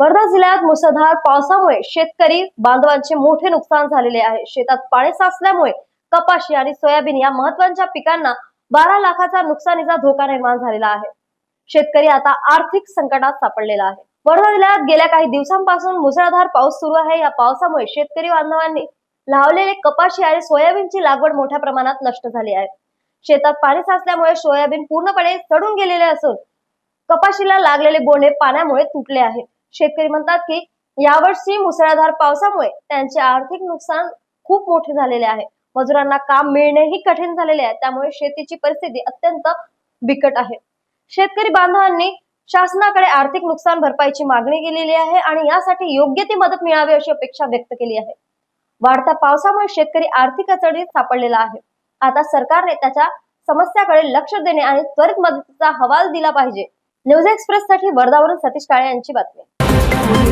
वर्धा जिल्ह्यात मुसळधार पावसामुळे शेतकरी बांधवांचे मोठे नुकसान झालेले आहे. शेतात पाणी साचल्यामुळे कपाशी आणि सोयाबीन या महत्त्वाच्या पिकांना बारा लाखाचा नुकसानीचा धोका निर्माण झालेला आहे. शेतकरी आता आर्थिक संकटात सापडलेला आहे. वर्धा जिल्ह्यात गेल्या काही दिवसांपासून मुसळधार पाऊस सुरू आहे. या पावसामुळे शेतकरी बांधवांनी लावलेले कपाशी आणि सोयाबीनची लागवड मोठ्या प्रमाणात नष्ट झाली आहे. शेतात पाणी साचल्यामुळे सोयाबीन पूर्णपणे सडून गेलेले असून कपाशीला लागलेले बोंडे पाण्यामुळे तुटले आहेत. शेतकरी म्हणतात की यावर्षी मुसळधार पावसामुळे त्यांचे आर्थिक नुकसान खूप मोठे झालेले आहे. मजुरांना काम मिळणेही कठीण झालेले आहे. त्यामुळे शेतीची परिस्थिती अत्यंत बिकट आहे. शेतकरी बांधवांनी शासनाकडे आर्थिक नुकसान भरपाईची मागणी केलेली आहे आणि यासाठी योग्य ती मदत मिळावी अशी अपेक्षा व्यक्त केली आहे. वाढत्या पावसामुळे शेतकरी आर्थिक अडचणीत सापडलेला आहे. आता सरकारने त्याच्या समस्याकडे लक्ष देणे आणि त्वरित मदतीचा हवाल दिला पाहिजे. न्यूज एक्सप्रेस साठी वर्धावरून सतीश काळे यांची बातमी.